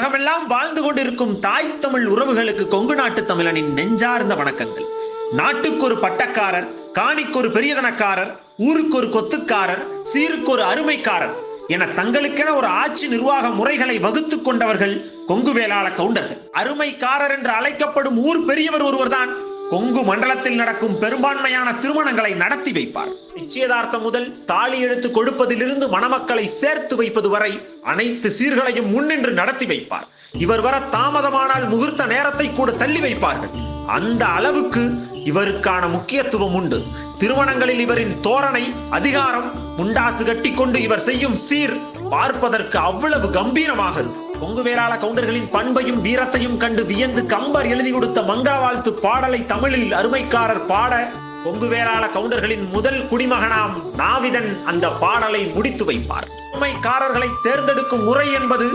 உலகமெல்லாம் வாழ்ந்து கொண்டிருக்கும் தாய் தமிழ் உறவுகளுக்கு கொங்கு நாட்டு தமிழனின் நெஞ்சார்ந்த வணக்கங்கள். நாட்டுக்கு ஒரு பட்டக்காரர் காணிக்கு ஒரு பெரியதனக்காரர் ஊருக்கு ஒரு கொத்துக்காரர் சீருக்கு ஒரு அருமைக்காரர் என தங்களுக்கென ஒரு ஆட்சி நிர்வாக முறைகளை வகுத்து கொண்டவர்கள் கொங்கு வேளாள கவுண்டர்கள். அருமைக்காரர் என்று அழைக்கப்படும் ஊர் பெரியவர் ஒருவர்தான் கொங்கு மண்டலத்தில் நடக்கும் பெரும்பான்மையான திருமணங்களை நடத்தி வைப்பார். நிச்சயதார்த்தம் முதல் தாலி எடுத்து கொடுப்பதிலிருந்து மணமக்களை சேர்த்து வைப்பது வரை அனைத்து சீர்களையும் முன்னின்று நடத்தி வைப்பார். இவர் வர தாமதமானால் முகூர்த்த நேரத்தை கூட தள்ளி வைப்பார்கள். அந்த அளவுக்கு இவருக்கான முக்கியத்துவம் உண்டு. திருமணங்களில் இவரின் தோரணை அதிகாரம் முண்டாசு கட்டிக்கொண்டு இவர் செய்யும் சீர் பார்ப்பதற்கு அவ்வளவு கம்பீரமாக இருக்கும். கொங்கு வேளாள கவுண்டர்களின் பண்பையும் வீரத்தையும் கண்டு வியந்து கம்பர் எழுதி கொடுத்த மங்கள வாழ்த்து பாடலை தமிழில் அருமைக்காரர் பாட கொங்கு வேளாள கவுண்டர்களின் முதல் குடிமகனாம் நாவிதன் அந்த பாடலை முடித்து வைப்பார். அருமைக்காரர்களை தேர்ந்தெடுக்கும் முறை என்பது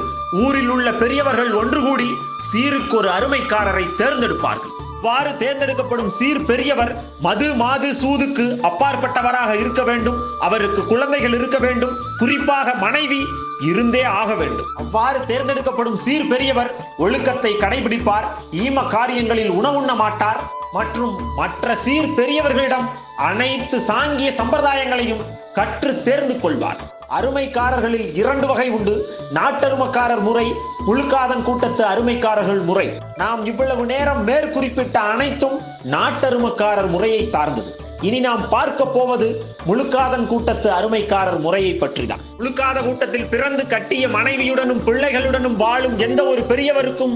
ஊரில் உள்ள பெரியவர்கள் ஒன்று கூடி சீருக்கு ஒரு அருமைக்காரரை தேர்ந்தெடுப்பார்கள். இவ்வாறு தேர்ந்தெடுக்கப்படும் சீர் பெரியவர் மது மாது சூதுக்கு அப்பாற்பட்டவராக இருக்க வேண்டும். அவருக்கு குழந்தைகள் இருக்க வேண்டும். குறிப்பாக மனைவி இருந்தே ஆக வேண்டும். அவ்வாறு தேர்ந்தெடுக்கப்படும் சீர் பெரியவர் ஒழுக்கத்தை கடைபிடிப்பார் ஈம காரியங்களில் உணவுண்ண மாட்டார் மற்றும் மற்ற சீர் பெரியவர்களிடம் அனைத்து சாங்கிய சம்பிரதாயங்களையும் கற்று தேர்ந்து கொள்வார். அருமைக்காரர்களில் இரண்டு வகை உண்டு. நாட்டருமக்காரர் முறை முழுக்காதன் கூட்டத்து அருமைக்காரர்கள் முறை. நாம் இவ்வளவு நேரம் மேற்குறிப்பிட்ட அனைத்தும் நாட்டருமக்காரர் முறையை சார்ந்தது. இனி நாம் பார்க்க போவது முழுக்காதன் கூட்டத்து அருமைக்காரர் முறையை பற்றிதான். முழுக்காத கூட்டத்தில் பிறந்து கட்டிய மனைவியுடனும் பிள்ளைகளுடனும் வாழும் எந்த ஒரு பெரியவருக்கும்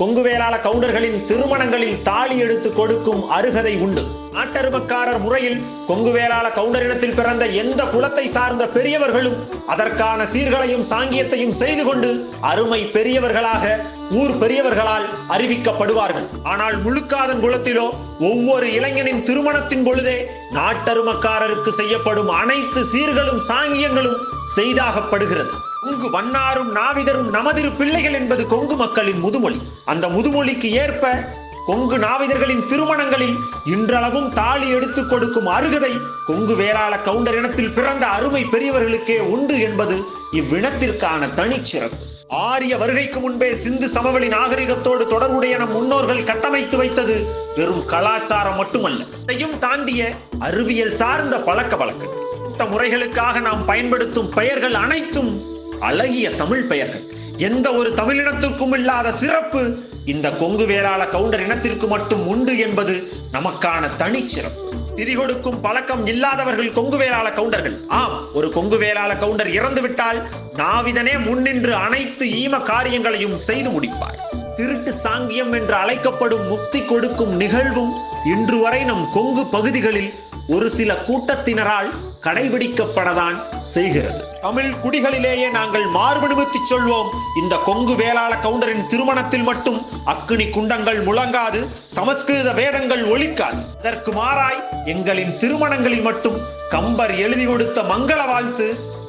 கொங்குவேளாள கவுண்டர்களின் திருமணங்களில் தாலி எடுத்து கொடுக்கும் அருகதை உண்டு. நாட்டருமக்காரர் முறையில் கொங்குவேளாள கவுண்டரிடத்தில் பிறந்த எந்த குலத்தை சார்ந்த பெரியவர்களும் அதற்கான சீர்களையும் சாங்கியத்தையும் செய்து கொண்டு அருமை பெரியவர்களாக ஊர் பெரியவர்களால் அறிவிக்கப்படுவார்கள். ஆனால் முழுக்காதன் குலத்திலோ ஒவ்வொரு இளைஞனின் திருமணத்தின் பொழுதே நாட்டருமக்காரருக்கு செய்யப்படும் அனைத்து சீர்களும் சாங்கியங்களும் செய்தாகப்படுகிறது. கொங்கு வண்ணாரும் நாவிதரும் நமதிரு பிள்ளைகள் என்பது கொங்கு மக்களின் முதுமொழி. அந்த முதுமொழிக்கு ஏற்ப கொங்கு நாவிதர்களின் திருமணங்களில் இன்றளவும் தாலி எடுத்துக் கொடுக்கும் அருகதை கொங்கு வேளாள கவுண்டர் இனத்தில் பிறந்த அருமை பெரியவர்களுக்கே உண்டு என்பது இவ்வினத்திற்கான தனிச்சிறப்பு. ஆரிய வருகைக்கு முன்பே சிந்து சமவெளி நாகரிகத்தோடு தொடர்புடைய நம் முன்னோர்கள் கட்டமைத்து வைத்தது வெறும் கலாச்சாரம் மட்டுமல்ல. இதையும் தாண்டிய அறிவியல் சார்ந்த பழக்க வழக்கங்கள். முறைகளுக்காக நாம் பயன்படுத்தும் பெயர்கள் அனைத்தும் அழகிய தமிழ் பெயர்கள். எந்த ஒரு தமிழினத்திற்கும் இல்லாத சிறப்பு இந்த கொங்கு வேளாள கவுண்டர் இனத்திற்கு மட்டும் உண்டு என்பது நமக்கான தனிச்சிறப்பு. திதி கொடுக்கும் பழக்கம் இல்லாதவர்கள் கொங்கு வேளாள கவுண்டர்கள். ஆம் ஒரு கொங்கு வேளாள கவுண்டர் இறந்து விட்டால் நாவிதனே முன்னின்று அனைத்து ஈம காரியங்களையும் செய்து முடிப்பார். திருட்டு சாங்கியம் என்று அழைக்கப்படும் முக்தி கொடுக்கும் நிகழ்வும் இன்று வரை நம் கொங்கு பகுதிகளில் ஒரு சில கூட்டத்தினரால் கடைபிடிக்கப்படதான் செய்கிறது. தமிழ் குடிகளிலேயே நாங்கள் மார்பு நிமித்தி சொல்வோம். இந்த கொங்கு வேளாள கவுண்டரின் திருமணத்தில் மட்டும் அக்னி குண்டங்கள் முழங்காது சமஸ்கிருத வேதங்கள் ஒலிக்காது அதற்கு மாறாய் எங்களின் திருமணங்களில் மட்டும் கம்பர் எழுதி கொடுத்த மங்கள வாழ்த்து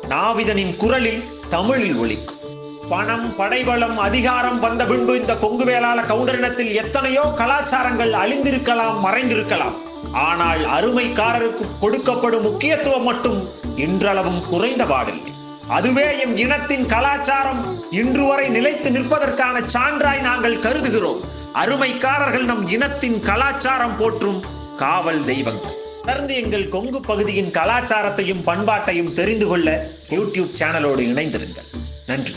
நாவிதனின் குரலில் தமிழில் ஒலிக்கும். பணம் படைபலம் அதிகாரம் வந்த பின்பு இந்த கொங்கு வேளாள கவுண்டரினத்தில் எத்தனையோ கலாச்சாரங்கள் அழிந்திருக்கலாம் மறைந்திருக்கலாம். ஆனால் அருமைக்காரருக்கு கொடுக்கப்படும் முக்கியத்துவம் மட்டும் இன்றளவும் குறைந்த பாடில்லை அதுவே எம் இனத்தின் கலாச்சாரம் இன்று வரை நிலைத்து நிற்பதற்கான சான்றாய் நாங்கள் கருதுகிறோம். அருமைக்காரர்கள் நம் இனத்தின் கலாச்சாரம் போற்றும் காவல் தெய்வங்கள் தொடர்ந்து எங்கள் கொங்கு பகுதியின் கலாச்சாரத்தையும் பண்பாட்டையும் தெரிந்து கொள்ள யூடியூப் சேனலோடு இணைந்திருங்கள். நன்றி.